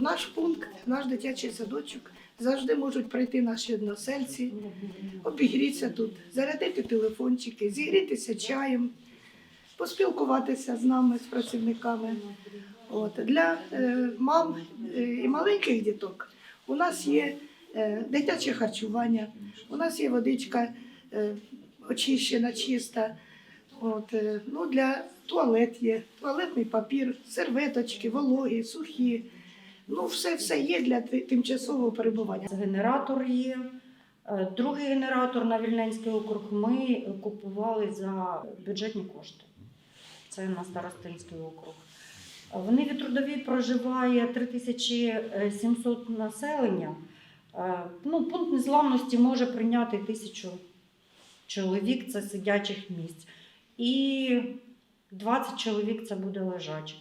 наш пункт, наш дитячий садочок завжди можуть прийти наші односельці, обігрітися тут, зарядити телефончики, зігрітися чаєм, поспілкуватися з нами, з працівниками. От. Для е, мам е, і маленьких діток у нас є е, дитяче харчування, у нас є водичка е, очищена, чиста. От, е, ну, для туалет є, туалетний папір, серветочки, вологі, сухі. Ну, все, все є для тимчасового перебування. Генератор є. Е, Другий генератор на Вільненський округ ми купували за бюджетні кошти. Це на Старостинський округ. Е, В Ниві трудовій проживає 3700 населення. Е, Ну, пункт незламності може прийняти тисячу чоловік, це сидячих місць. І 20 чоловік це буде лежачі.